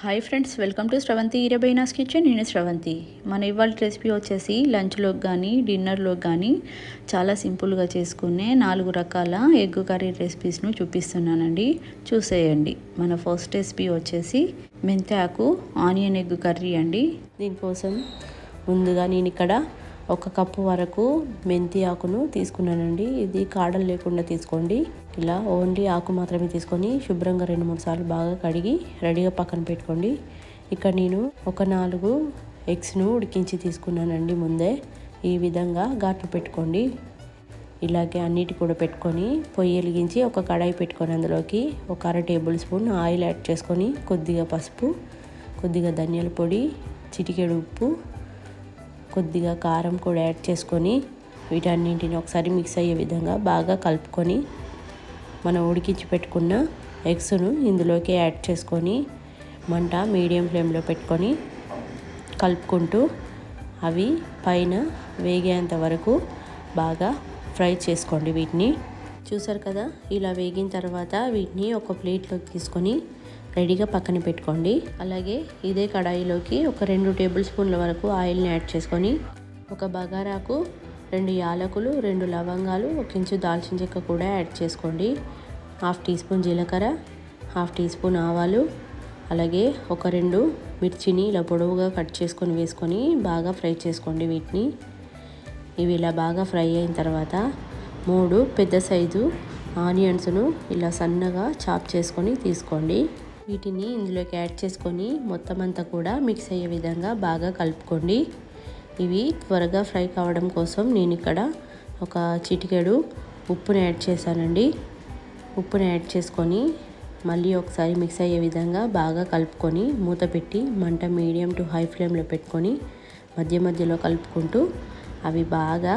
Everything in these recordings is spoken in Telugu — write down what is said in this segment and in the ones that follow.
Hi friends welcome to Sravanthi ఇరబైనాస్ kitchen. నేను శ్రవంతి మన ఇవాళ రెసిపీ వచ్చేసి లంచ్లోకి కానీ డిన్నర్లోకి కానీ చాలా సింపుల్గా చేసుకునే నాలుగు రకాల ఎగ్ కర్రీ రెసిపీస్ను చూపిస్తున్నానండి. చూసేయండి. మన ఫస్ట్ రెసిపీ వచ్చేసి మెంతాకు ఆనియన్ ఎగ్ కర్రీ అండి. దీనికోసం ముందుగా నేను ఇక్కడ ఒక కప్పు వరకు మెంతి ఆకును తీసుకున్నానండి. ఇది కాడలు లేకుండా తీసుకోండి. ఇలా ఓన్లీ ఆకు మాత్రమే తీసుకొని శుభ్రంగా రెండు మూడు సార్లు బాగా కడిగి రెడీగా పక్కన పెట్టుకోండి. ఇక్కడ నేను ఒక నాలుగు ఎగ్స్ను ఉడికించి తీసుకున్నానండి ముందే. ఈ విధంగా ఘాట్లు పెట్టుకోండి. ఇలాగే అన్నిటి కూడా పెట్టుకొని పొయ్యి వెలిగించి ఒక కడాయి పెట్టుకొని అందులోకి ఒక అర టేబుల్ స్పూన్ ఆయిల్ యాడ్ చేసుకొని కొద్దిగా పసుపు కొద్దిగా ధనియాల పొడి చిటికెడు ఉప్పు కొద్దిగా కారం కూడా యాడ్ చేసుకొని వీటన్నింటిని ఒకసారి మిక్స్ అయ్యే విధంగా బాగా కలుపుకొని మనం ఉడికించి పెట్టుకున్న ఎగ్స్ను ఇందులోకి యాడ్ చేసుకొని మంట మీడియం ఫ్లేమ్లో పెట్టుకొని కలుపుకుంటూ అవి పైన వేగేంత వరకు బాగా ఫ్రై చేసుకోండి వీటిని. చూసారు కదా? ఇలా వేగిన తర్వాత వీటిని ఒక ప్లేట్లోకి తీసుకొని రెడీగా పక్కన పెట్టుకోండి. అలాగే ఇదే కడాయిలోకి ఒక రెండు టేబుల్ స్పూన్ల వరకు ఆయిల్ని యాడ్ చేసుకొని ఒక బగారాకు రెండు యాలకులు రెండు లవంగాలు ఒక ఇంచు దాల్చిన చెక్క కూడా యాడ్ చేసుకోండి. హాఫ్ టీ స్పూన్ జీలకర్ర హాఫ్ టీ స్పూన్ ఆవాలు అలాగే ఒక రెండు మిర్చిని ఇలా పొడవుగా కట్ చేసుకొని వేసుకొని బాగా ఫ్రై చేసుకోండి వీటిని. ఇవి ఇలా బాగా ఫ్రై అయిన తర్వాత మూడు పెద్ద సైజు ఆనియన్స్ను ఇలా సన్నగా చాప్ చేసుకొని తీసుకోండి. వీటిని ఇందులోకి యాడ్ చేసుకొని మొత్తం అంతా కూడా మిక్స్ అయ్యే విధంగా బాగా కలుపుకోండి. ఇవి త్వరగా ఫ్రై కావడం కోసం నేను ఇక్కడ ఒక చిటికెడు ఉప్పుని యాడ్ చేశానండి. ఉప్పుని యాడ్ చేసుకొని మళ్ళీ ఒకసారి మిక్స్ అయ్యే విధంగా బాగా కలుపుకొని మూత పెట్టి మంట మీడియం టు హై ఫ్లేమ్లో పెట్టుకొని మధ్య మధ్యలో కలుపుకుంటూ అవి బాగా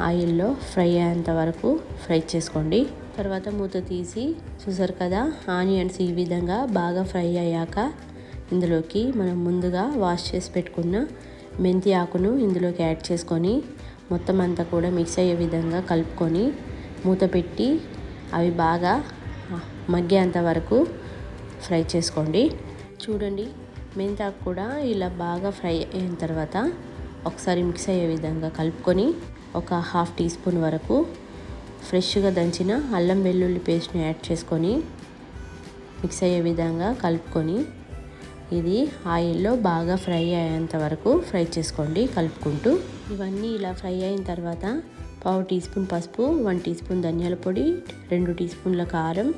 ఆయిల్లో ఫ్రై అయ్యేంత వరకు ఫ్రై చేసుకోండి. తర్వాత మూత తీసి చూసారు కదా ఆనియన్స్ ఈ విధంగా బాగా ఫ్రై అయ్యాక ఇందులోకి మనం ముందుగా వాష్ చేసి పెట్టుకున్న మెంతి ఆకును ఇందులోకి యాడ్ చేసుకొని మొత్తం అంతా కూడా మిక్స్ అయ్యే విధంగా కలుపుకొని మూత పెట్టి అవి బాగా మగ్గేంత వరకు ఫ్రై చేసుకోండి. చూడండి మెంతాకు కూడా ఇలా బాగా ఫ్రై అయిన తర్వాత ఒకసారి మిక్స్ అయ్యే విధంగా కలుపుకొని ఒక హాఫ్ టీ స్పూన్ వరకు ఫ్రెష్గా దంచిన అల్లం వెల్లుల్లి పేస్ట్ని యాడ్ చేసుకొని మిక్స్ అయ్యే విధంగా కలుపుకొని ఇది ఆయిల్లో బాగా ఫ్రై అయ్యేంత వరకు ఫ్రై చేసుకోండి కలుపుకుంటూ. ఇవన్నీ ఇలా ఫ్రై అయిన తర్వాత పావు టీ స్పూన్ పసుపు వన్ టీ స్పూన్ ధనియాల పొడి రెండు టీ స్పూన్ల కారం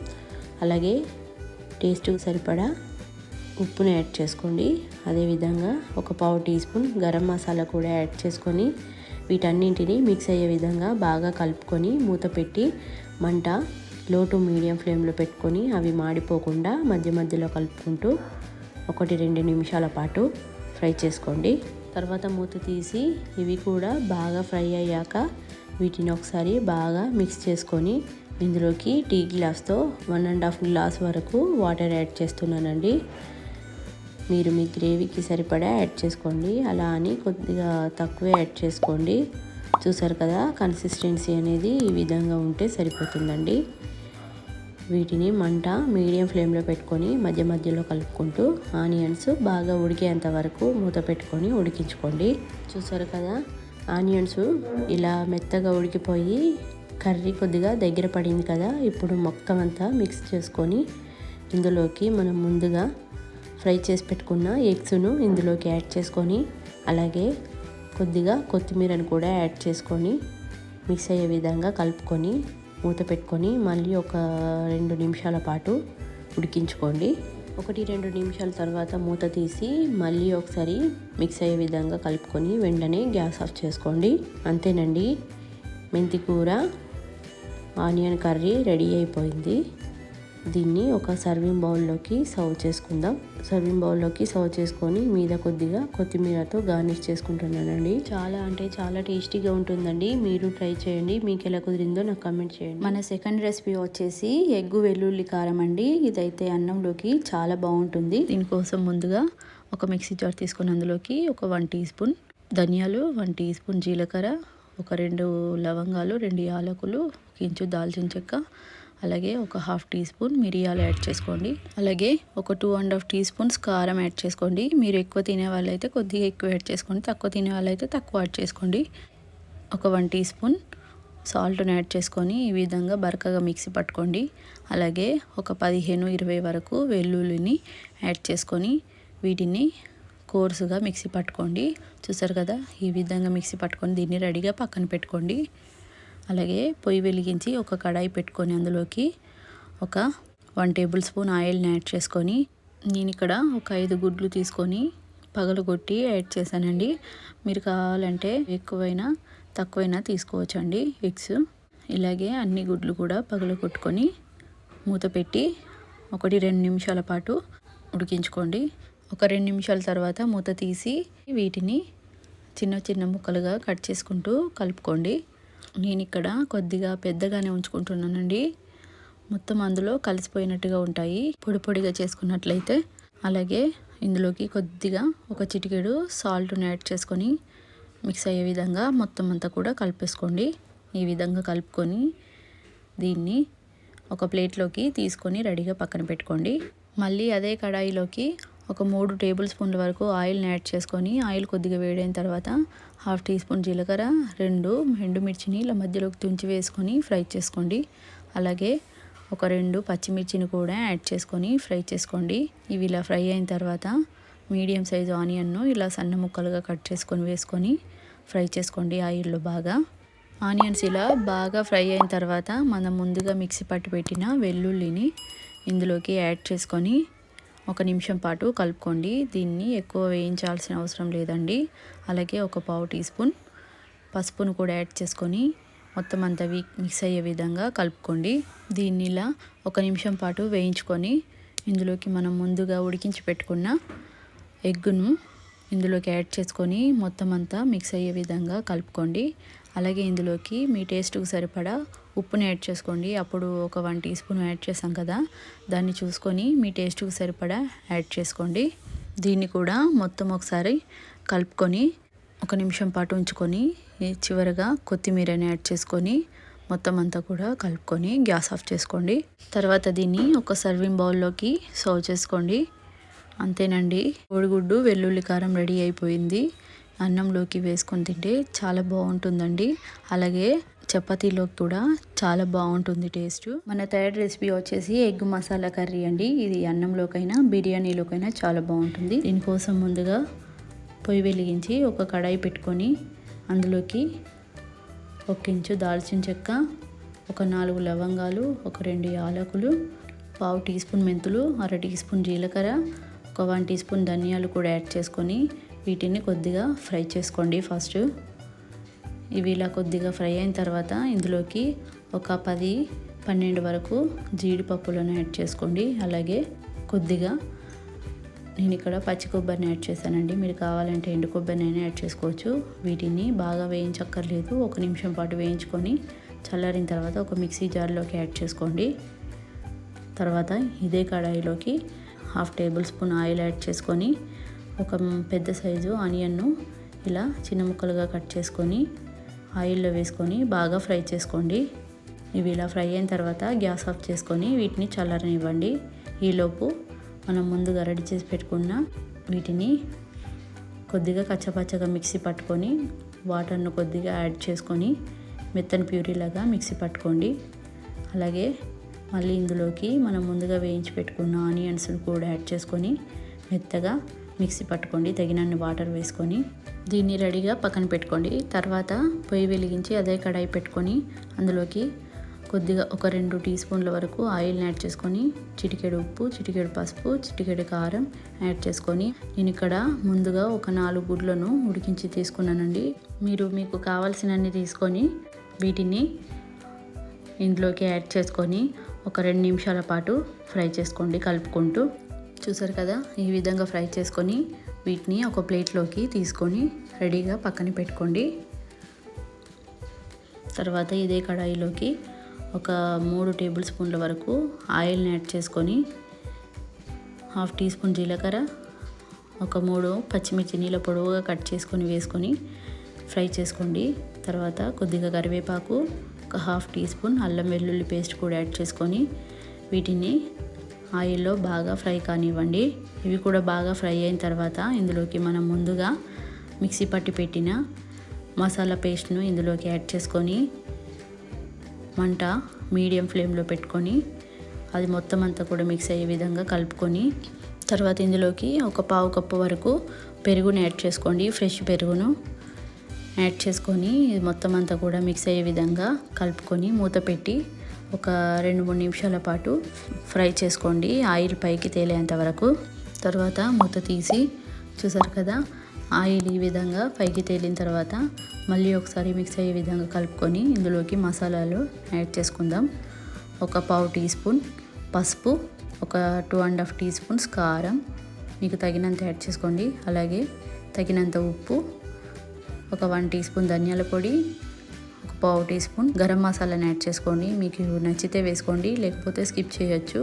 అలాగే టేస్ట్కి సరిపడా ఉప్పుని యాడ్ చేసుకోండి. అదేవిధంగా ఒక పావు టీ స్పూన్ గరం మసాలా కూడా యాడ్ చేసుకొని వీటన్నింటిని మిక్స్ అయ్యే విధంగా బాగా కలుపుకొని మూత పెట్టి మంట లో టు మీడియం ఫ్లేమ్లో పెట్టుకొని అవి మాడిపోకుండా మధ్య మధ్యలో కలుపుకుంటూ ఒకటి రెండు నిమిషాల పాటు ఫ్రై చేసుకోండి. తర్వాత మూత తీసి ఇవి కూడా బాగా ఫ్రై అయ్యాక వీటిని ఒకసారి బాగా మిక్స్ చేసుకొని ఇందులోకి టీ గ్లాస్తో వన్ అండ్ హాఫ్ గ్లాస్ వరకు వాటర్ యాడ్ చేస్తున్నానండి. మీరు మీ గ్రేవీకి సరిపడా యాడ్ చేసుకోండి. అలా అని కొద్దిగా తక్కువే యాడ్ చేసుకోండి. చూసారు కదా కన్సిస్టెన్సీ అనేది ఈ విధంగా ఉంటే సరిపోతుందండి. వీటిని మంట మీడియం ఫ్లేమ్లో పెట్టుకొని మధ్య మధ్యలో కలుపుకుంటూ ఆనియన్స్ బాగా ఉడికేంత వరకు మూత పెట్టుకొని ఉడికించుకోండి. చూసారు కదా? ఆనియన్స్ ఇలా మెత్తగా ఉడికిపోయి కర్రీ కొద్దిగా దగ్గర పడింది కదా? ఇప్పుడు మొత్తం అంతా మిక్స్ చేసుకొని ఇందులోకి మనం ముందుగా ఫ్రై చేసి పెట్టుకున్న ఎగ్స్ను ఇందులోకి యాడ్ చేసుకొని అలాగే కొద్దిగా కొత్తిమీరను కూడా యాడ్ చేసుకొని మిక్స్ అయ్యే విధంగా కలుపుకొని మూత పెట్టుకొని మళ్ళీ ఒక రెండు నిమిషాల పాటు ఉడికించుకోండి. ఒకటి రెండు నిమిషాల తర్వాత మూత తీసి మళ్ళీ ఒకసారి మిక్స్ అయ్యే విధంగా కలుపుకొని వెంటనే గ్యాస్ ఆఫ్ చేసుకోండి. అంతేనండి. మెంతి కూర ఆనియన్ కర్రీ రెడీ అయిపోయింది. దీన్ని ఒక సర్వింగ్ బౌల్లోకి సర్వ్ చేసుకుందాం. సర్వింగ్ బౌల్లోకి సర్వ్ చేసుకొని మీద కొద్దిగా కొత్తిమీరతో గార్నిష్ చేసుకుంటున్నానండి. చాలా అంటే చాలా టేస్టీగా ఉంటుందండి. మీరు ట్రై చేయండి. మీకు ఎలా కుదిరిందో నాకు కమెంట్ చేయండి. మన సెకండ్ రెసిపీ వచ్చేసి ఎగ్గు వెల్లుల్లి కారం అండి. ఇదైతే అన్నంలోకి చాలా బాగుంటుంది. దీనికోసం ముందుగా ఒక మిక్సీ జార్ తీసుకుని అందులోకి ఒక వన్ టీ స్పూన్ ధనియాలు వన్ టీ స్పూన్ జీలకర్ర ఒక రెండు లవంగాలు రెండు యాలకులు ఇంచు దాల్చిన చెక్క అలాగే ఒక హాఫ్ టీ స్పూన్ మిరియాలు యాడ్ చేసుకోండి. అలాగే ఒక two and half teaspoons కారం యాడ్ చేసుకోండి. మీరు ఎక్కువ తినే వాళ్ళైతే కొద్దిగా ఎక్కువ యాడ్ చేసుకోండి. తక్కువ తినే వాళ్ళైతే తక్కువ యాడ్ చేసుకోండి. ఒక వన్ టీ స్పూన్ సాల్ట్ని యాడ్ చేసుకొని ఈ విధంగా బరకగా మిక్సీ పట్టుకోండి. అలాగే ఒక పదిహేను ఇరవై వరకు వెల్లుల్లిని యాడ్ చేసుకొని వీటిని కోర్సుగా మిక్సీ పట్టుకోండి. చూసారు కదా? ఈ విధంగా మిక్సీ పట్టుకొని దీన్ని రెడీగా పక్కన పెట్టుకోండి. అలాగే పొయ్యి వెలిగించి ఒక కడాయి పెట్టుకొని అందులోకి ఒక వన్ టేబుల్ స్పూన్ ఆయిల్ని యాడ్ చేసుకొని నేను ఇక్కడ ఒక ఐదు గుడ్లు తీసుకొని పగలగొట్టి యాడ్ చేశానండి. మీరు కావాలంటే ఎక్కువైనా తక్కువైనా తీసుకోవచ్చండి. ఎగ్స్ ఇలాగే అన్ని గుడ్లు కూడా పగలగొట్టుకొని మూత పెట్టి ఒకటి రెండు నిమిషాల పాటు ఉడికించుకోండి. ఒక రెండు నిమిషాల తర్వాత మూత తీసి వీటిని చిన్న చిన్న ముక్కలుగా కట్ చేసుకుంటూ కలుపుకోండి. నేను ఇక్కడ కొద్దిగా పెద్దగానే ఉంచుకుంటున్నానండి. మొత్తం అందులో కలిసిపోయినట్టుగా ఉంటాయి. పొడి పొడిగా చేసుకున్నట్లయితే. అలాగే ఇందులోకి కొద్దిగా ఒక చిటికెడు సాల్ట్ని యాడ్ చేసుకొని మిక్స్ అయ్యే విధంగా మొత్తం అంతా కూడా కలిపేసుకోండి. ఈ విధంగా కలుపుకొని దీన్ని ఒక ప్లేట్లోకి తీసుకొని రెడీగా పక్కన పెట్టుకోండి. మళ్ళీ అదే కడాయిలోకి ఒక మూడు టేబుల్ స్పూన్ల వరకు ఆయిల్ని యాడ్ చేసుకొని ఆయిల్ కొద్దిగా వేడైన తర్వాత హాఫ్ టీ స్పూన్ జీలకర్ర రెండు ఎండుమిర్చిని ఇలా మధ్యలోకి తుంచి వేసుకొని ఫ్రై చేసుకోండి. అలాగే ఒక రెండు పచ్చిమిర్చిని కూడా యాడ్ చేసుకొని ఫ్రై చేసుకోండి. ఇవి ఇలా ఫ్రై అయిన తర్వాత మీడియం సైజు ఆనియన్ను ఇలా సన్న ముక్కలుగా కట్ చేసుకొని వేసుకొని ఫ్రై చేసుకోండి ఆయిల్లో బాగా. ఆనియన్స్ ఇలా బాగా ఫ్రై అయిన తర్వాత మనం ముందుగా మిక్సీ పట్టి పెట్టిన వెల్లుల్లిని ఇందులోకి యాడ్ చేసుకొని ఒక నిమిషం పాటు కలుపుకోండి. దీన్ని ఎక్కువ వేయించాల్సిన అవసరం లేదండి. అలాగే ఒక పావు టీ స్పూన్ పసుపును కూడా యాడ్ చేసుకొని మొత్తం అంతా మిక్స్ అయ్యే విధంగా కలుపుకోండి. దీన్ని ఇలా ఒక నిమిషం పాటు వేయించుకొని ఇందులోకి మనం ముందుగా ఉడికించి పెట్టుకున్న ఎగ్గును ఇందులోకి యాడ్ చేసుకొని మొత్తం అంతా మిక్స్ అయ్యే విధంగా కలుపుకోండి. అలాగే ఇందులోకి మీ టేస్ట్కి సరిపడా ఉప్పుని యాడ్ చేసుకోండి. అప్పుడు ఒక వన్ టీ స్పూన్ యాడ్ చేసాం కదా దాన్ని చూసుకొని మీ టేస్ట్కి సరిపడా యాడ్ చేసుకోండి. దీన్ని కూడా మొత్తం ఒకసారి కలుపుకొని ఒక నిమిషం పాటు ఉంచుకొని చివరగా కొత్తిమీరని యాడ్ చేసుకొని మొత్తం అంతా కూడా కలుపుకొని గ్యాస్ ఆఫ్ చేసుకోండి. తర్వాత దీన్ని ఒక సర్వింగ్ బౌల్లోకి సర్వ్ చేసుకోండి. అంతేనండి. కోడిగుడ్డు వెల్లుల్లి కారం రెడీ అయిపోయింది. అన్నంలోకి వేసుకొని తింటే చాలా బాగుంటుందండి. అలాగే చపాతీలోకి కూడా చాలా బాగుంటుంది టేస్ట్. మన థర్డ్ రెసిపీ వచ్చేసి ఎగ్ మసాలా కర్రీ అండి. ఇది అన్నంలోకైనా బిర్యానీలోకైనా చాలా బాగుంటుంది. దీనికోసం ముందుగా పొయ్యి వెలిగించి ఒక కడాయి పెట్టుకొని అందులోకి ఒక ఇంచు దాల్చిన చెక్క ఒక నాలుగు లవంగాలు ఒక రెండు యాలకులు పావు టీ స్పూన్ మెంతులు అర టీ స్పూన్ జీలకర్ర ఒక వన్ టీ స్పూన్ ధనియాలు కూడా యాడ్ చేసుకొని వీటిని కొద్దిగా ఫ్రై చేసుకోండి ఫస్ట్. ఇవి ఇలా కొద్దిగా ఫ్రై అయిన తర్వాత ఇందులోకి ఒక పది పన్నెండు వరకు జీడిపప్పులను యాడ్ చేసుకోండి. అలాగే కొద్దిగా నేను ఇక్కడ పచ్చి కొబ్బరిని యాడ్ చేశానండి. మీరు కావాలంటే ఎండు కొబ్బరిని యాడ్ చేసుకోవచ్చు. వీటిని బాగా వేయించక్కర్లేదు. ఒక నిమిషం పాటు వేయించుకొని చల్లారిన తర్వాత ఒక మిక్సీ జార్లోకి యాడ్ చేసుకోండి. తర్వాత ఇదే కడాయిలోకి half tablespoon oil add చేసుకొని ఒక పెద్ద సైజు ఆనియన్ను ఇలా చిన్న ముక్కలుగా కట్ చేసుకొని ఆయిల్లో వేసుకొని బాగా ఫ్రై చేసుకోండి. ఇవి ఇలా ఫ్రై అయిన తర్వాత గ్యాస్ ఆఫ్ చేసుకొని వీటిని చల్లరనివ్వండి. ఈలోపు మనం ముందుగా రెడీ చేసి పెట్టుకున్న వీటిని కొద్దిగా కచ్చపచ్చగా మిక్సీ పట్టుకొని వాటర్ను కొద్దిగా యాడ్ చేసుకొని మెత్తని ప్యూరీలాగా మిక్సీ పట్టుకోండి. అలాగే మళ్ళీ ఇందులోకి మనం ముందుగా వేయించి పెట్టుకున్న ఆనియన్స్ని కూడా యాడ్ చేసుకొని మెత్తగా మిక్సీ పట్టుకోండి తగినన్ని వాటర్ వేసుకొని దీన్ని రెడీగా పక్కన పెట్టుకోండి. తర్వాత పొయ్యి వెలిగించి అదే కడాయి పెట్టుకొని అందులోకి కొద్దిగా ఒక రెండు టీ స్పూన్ల వరకు ఆయిల్ని యాడ్ చేసుకొని చిటికెడు ఉప్పు చిటికెడు పసుపు చిటికెడు కారం యాడ్ చేసుకొని నేను ఇక్కడ ముందుగా ఒక నాలుగు గుడ్లను ఉడికించి తీసుకున్నానండి. మీరు మీకు కావాల్సినన్ని తీసుకొని వీటిని ఇందులోకి యాడ్ చేసుకొని ఒక రెండు నిమిషాల పాటు ఫ్రై చేసుకోండి కలుపుకుంటూ. చూసారు కదా? ఈ విధంగా ఫ్రై చేసుకొని వీటిని ఒక ప్లేట్లోకి తీసుకొని రెడీగా పక్కన పెట్టుకోండి. తర్వాత ఇదే కడాయిలోకి ఒక మూడు టేబుల్ స్పూన్ల వరకు ఆయిల్ని యాడ్ చేసుకొని హాఫ్ టీ స్పూన్ జీలకర్ర ఒక మూడు పచ్చిమిర్చి నీళ్ళ పొడవుగా కట్ చేసుకొని వేసుకొని ఫ్రై చేసుకోండి. తర్వాత కొద్దిగా కరివేపాకు ఒక హాఫ్ టీ స్పూన్ అల్లం వెల్లుల్లి పేస్ట్ కూడా యాడ్ చేసుకొని వీటిని ఆయిల్లో బాగా ఫ్రై కానివ్వండి. ఇవి కూడా బాగా ఫ్రై అయిన తర్వాత ఇందులోకి మనం ముందుగా మిక్సీ పట్టి పెట్టిన మసాలా పేస్ట్ను ఇందులోకి యాడ్ చేసుకొని మంట మీడియం ఫ్లేమ్లో పెట్టుకొని అది మొత్తం అంతా కూడా మిక్స్ అయ్యే విధంగా కలుపుకొని తర్వాత ఇందులోకి ఒక పావు కప్పు వరకు పెరుగును యాడ్ చేసుకోండి. ఫ్రెష్ పెరుగును యాడ్ చేసుకొని ఇది మొత్తం అంతా కూడా మిక్స్ అయ్యే విధంగా కలుపుకొని మూత పెట్టి ఒక రెండు మూడు నిమిషాల పాటు ఫ్రై చేసుకోండి. ఆయిల్ పైకి తేలేంత వరకు. తర్వాత మూత తీసి చూసారు కదా ఆయిల్ ఈ విధంగా పైకి తేలిన తర్వాత మళ్ళీ ఒకసారి మిక్స్ అయ్యే విధంగా కలుపుకొని ఇందులోకి మసాలాలు యాడ్ చేసుకుందాం. ఒక పావు టీ స్పూన్ పసుపు ఒక two and half teaspoons కారం. మీకు తగినంత యాడ్ చేసుకోండి. అలాగే తగినంత ఉప్పు ఒక వన్ టీ స్పూన్ ధనియాల పొడి పావు టీ స్పూన్ గరం మసాలాని యాడ్ చేసుకోండి. మీకు నచ్చితే వేసుకోండి లేకపోతే స్కిప్ చేయొచ్చు.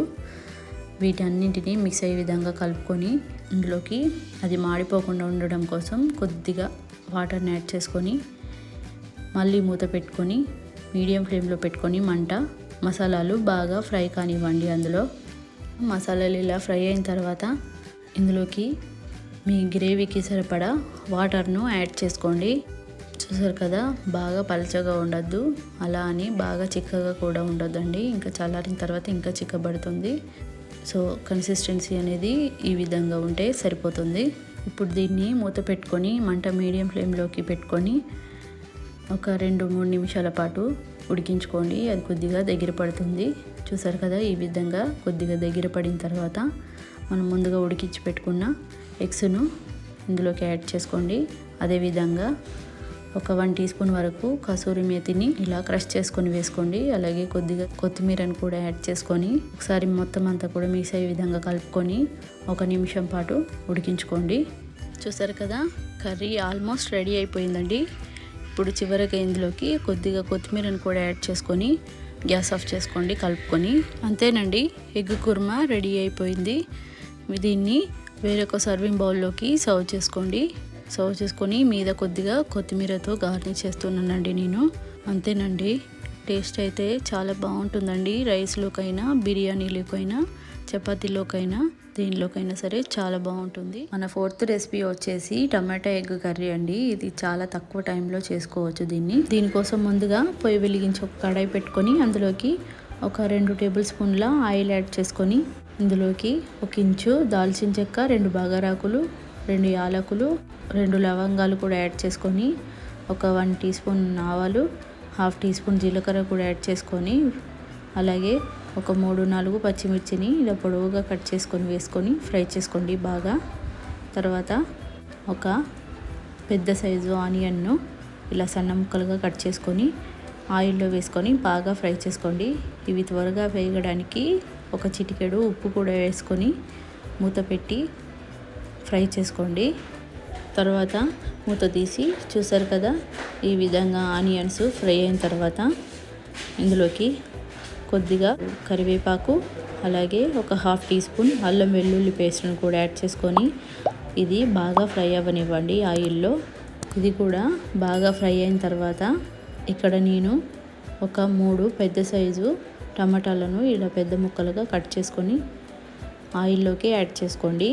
వీటన్నింటినీ మిక్స్ అయ్యే విధంగా కలుపుకొని ఇందులోకి అది మాడిపోకుండా ఉండడం కోసం కొద్దిగా వాటర్ని యాడ్ చేసుకొని మళ్ళీ మూత పెట్టుకొని మీడియం ఫ్లేమ్లో పెట్టుకొని మంట మసాలాలు బాగా ఫ్రై కానివ్వండి అందులో. మసాలాలు ఇలా ఫ్రై అయిన తర్వాత ఇందులోకి మీ గ్రేవీకి సరిపడా వాటర్ను యాడ్ చేసుకోండి. చూసారు కదా బాగా పలచగా ఉండద్దు. అలా అని బాగా చిక్కగా కూడా ఉండొద్దండి. ఇంకా చల్లారిన తర్వాత ఇంకా చిక్కబడుతుంది. సో కన్సిస్టెన్సీ అనేది ఈ విధంగా ఉంటే సరిపోతుంది. ఇప్పుడు దీన్ని మూత పెట్టుకొని మంట మీడియం ఫ్లేమ్లోకి పెట్టుకొని ఒక రెండు మూడు నిమిషాల పాటు ఉడికించుకోండి. అది కొద్దిగా దగ్గర పడుతుంది. చూసారు కదా ఈ విధంగా కొద్దిగా దగ్గర పడిన తర్వాత మనం ముందుగా ఉడికించి పెట్టుకున్న ఎగ్స్ను ఇందులోకి యాడ్ చేసుకోండి. అదేవిధంగా ఒక వన్ టీ స్పూన్ వరకు కసూరి మేతిని ఇలా క్రష్ చేసుకొని వేసుకోండి. అలాగే కొద్దిగా కొత్తిమీరని కూడా యాడ్ చేసుకొని ఒకసారి మొత్తం అంతా కూడా మిక్స్ అయ్యే విధంగా కలుపుకొని ఒక నిమిషం పాటు ఉడికించుకోండి. చూసారు కదా కర్రీ ఆల్మోస్ట్ రెడీ అయిపోయిందండి. ఇప్పుడు చివరిగా ఇందులోకి కొద్దిగా కొత్తిమీరని కూడా యాడ్ చేసుకొని గ్యాస్ ఆఫ్ చేసుకోండి కలుపుకొని. అంతేనండి ఎగ్ కుర్మా రెడీ అయిపోయింది. దీన్ని వేరొక సర్వింగ్ బౌల్లోకి సర్వ్ చేసుకోండి. సర్వ్ చేసుకొని మీద కొద్దిగా కొత్తిమీరతో గార్నిష్ చేస్తున్నానండి నేను. అంతేనండి. టేస్ట్ అయితే చాలా బాగుంటుందండి. రైస్లోకైనా బిర్యానీలోకైనా చపాతీలోకైనా దీనిలోకైనా సరే చాలా బాగుంటుంది. మన ఫోర్త్ రెసిపీ వచ్చేసి టమాటా ఎగ్ కర్రీ అండి. ఇది చాలా తక్కువ టైంలో చేసుకోవచ్చు దీన్ని. దీనికోసం ముందుగా పొయ్యి వెలిగించి ఒక కడాయి పెట్టుకొని అందులోకి ఒక రెండు టేబుల్ స్పూన్ల ఆయిల్ యాడ్ చేసుకొని ఇందులోకి ఒక ఇంచు దాల్చిన చెక్క రెండు బగారాకులు రెండు యాలకులు రెండు లవంగాలు కూడా యాడ్ చేసుకొని ఒక వన్ టీ స్పూన్ ఆవాలు హాఫ్ టీ స్పూన్ జీలకర్ర కూడా యాడ్ చేసుకొని అలాగే ఒక మూడు నాలుగు పచ్చిమిర్చిని ఇలా పొడవుగా కట్ చేసుకొని వేసుకొని ఫ్రై చేసుకోండి బాగా. తర్వాత ఒక పెద్ద సైజు ఆనియన్ను ఇలా సన్న ముక్కలుగా కట్ చేసుకొని ఆయిల్లో వేసుకొని బాగా ఫ్రై చేసుకోండి. ఇవి త్వరగా వేయడానికి ఒక చిటికెడు ఉప్పు కూడా వేసుకొని మూత పెట్టి ఫ్రై చేసుకోండి. తర్వాత మూత తీసి చూసారు కదా ఈ విధంగా ఆనియన్స్ ఫ్రై అయిన తర్వాత ఇందులోకి కొద్దిగా కరివేపాకు అలాగే ఒక హాఫ్ టీ స్పూన్ అల్లం వెల్లుల్లి పేస్ట్ను కూడా యాడ్ చేసుకొని ఇది బాగా ఫ్రై అవ్వనివ్వండి ఆయిల్లో. ఇది కూడా బాగా ఫ్రై అయిన తర్వాత ఇక్కడ నేను ఒక మూడు పెద్ద సైజు టమాటాలను ఇలా పెద్ద ముక్కలుగా కట్ చేసుకొని ఆయిల్లోకి యాడ్ చేసుకోండి.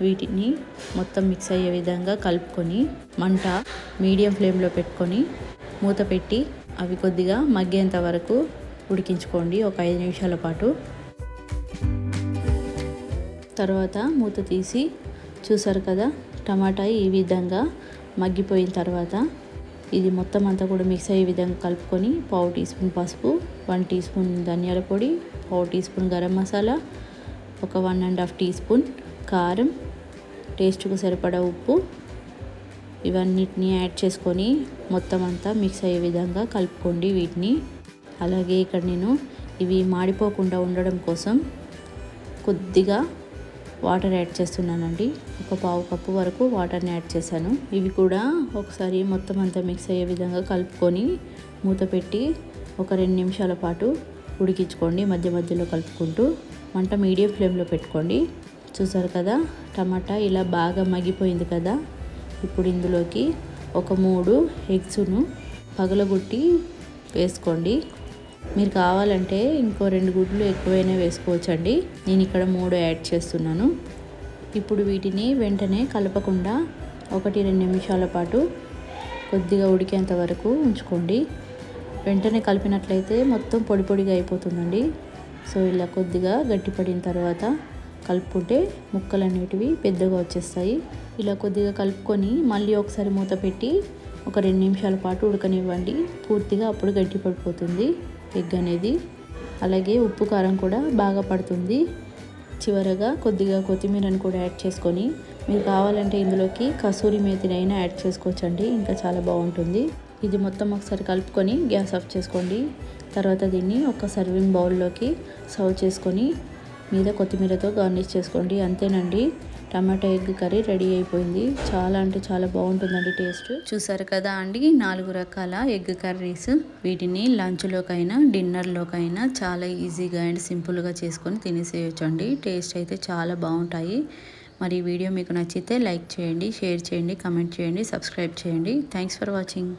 వీటిని మొత్తం మిక్స్ అయ్యే విధంగా కలుపుకొని మంట మీడియం ఫ్లేమ్లో పెట్టుకొని మూత పెట్టి అవి కొద్దిగా మగ్గేంత వరకు ఉడికించుకోండి. ఒక ఐదు నిమిషాల పాటు. తర్వాత మూత తీసి చూసారు కదా టమాటా ఈ విధంగా మగ్గిపోయిన తర్వాత ఇది మొత్తం అంతా కూడా మిక్స్ అయ్యే విధంగా కలుపుకొని పావు టీ స్పూన్ పసుపు వన్ టీ స్పూన్ ధనియాల పొడి పావు టీ స్పూన్ గరం మసాలా ఒక one and half teaspoon కారం టేస్ట్కు సరిపడా ఉప్పు ఇవన్నిటిని యాడ్ చేసుకొని మొత్తం అంతా మిక్స్ అయ్యే విధంగా కలుపుకోండి వీటిని. అలాగే ఇక్కడ నేను ఇవి మాడిపోకుండా ఉండడం కోసం కొద్దిగా వాటర్ యాడ్ చేస్తున్నానండి. ఒక పావు కప్పు వరకు వాటర్ని యాడ్ చేశాను. ఇవి కూడా ఒకసారి మొత్తం అంతా మిక్స్ అయ్యే విధంగా కలుపుకొని మూత పెట్టి ఒక రెండు నిమిషాల పాటు ఉడికించుకోండి. మధ్య మధ్యలో కలుపుకుంటూ మంట మీడియం ఫ్లేమ్లో పెట్టుకోండి. చూసారు కదా టమాటా ఇలా బాగా మగ్గిపోయింది కదా. ఇప్పుడు ఇందులోకి ఒక మూడు ఎగ్స్ను పగలగొట్టి వేసుకోండి. మీరు కావాలంటే ఇంకో రెండు గుడ్లు ఎక్కువైనా వేసుకోవచ్చండి. నేను ఇక్కడ మూడు యాడ్ చేస్తున్నాను. ఇప్పుడు వీటిని వెంటనే కలపకుండా ఒకటి రెండు నిమిషాల పాటు కొద్దిగా ఉడికేంత వరకు ఉంచుకోండి. వెంటనే కలిపినట్లయితే మొత్తం పొడి పొడిగా అయిపోతుందండి. సో ఇలా కొద్దిగా గట్టిపడిన తర్వాత కలుపుకుంటే ముక్కలు అనేటివి పెద్దగా వచ్చేస్తాయి. ఇలా కొద్దిగా కలుపుకొని మళ్ళీ ఒకసారి మూత పెట్టి ఒక రెండు నిమిషాల పాటు ఉడకనివ్వండి. పూర్తిగా అప్పుడు గట్టి పడిపోతుంది ఎగ్ అనేది అలాగే ఉప్పు కారం కూడా బాగా పడుతుంది. చివరగా కొద్దిగా కొత్తిమీరని కూడా యాడ్ చేసుకొని మీరు కావాలంటే ఇందులోకి కసూరి మేతినైనా యాడ్ చేసుకోవచ్చండి. ఇంకా చాలా బాగుంటుంది. ఇది మొత్తం ఒకసారి కలుపుకొని గ్యాస్ ఆఫ్ చేసుకోండి. తర్వాత దీన్ని ఒక సర్వింగ్ బౌల్లోకి సర్వ్ చేసుకొని మీద కొత్తిమీరతో గార్నిష్ చేసుకోండి. అంతేనండి. టమాటా ఎగ్ కర్రీ రెడీ అయిపోయింది. చాలా అంటే చాలా బాగుంటుందండి టేస్ట్. చూసారు కదా అండి నాలుగు రకాల ఎగ్ కర్రీస్. వీటిని లంచ్లోకైనా డిన్నర్లోకైనా చాలా ఈజీగా అండ్ సింపుల్గా చేసుకొని తినేసేయచ్చండి. టేస్ట్ అయితే చాలా బాగుంటాయి. మరి వీడియో మీకు నచ్చితే లైక్ చేయండి షేర్ చేయండి కమెంట్ చేయండి సబ్స్క్రైబ్ చేయండి. Thanks for watching.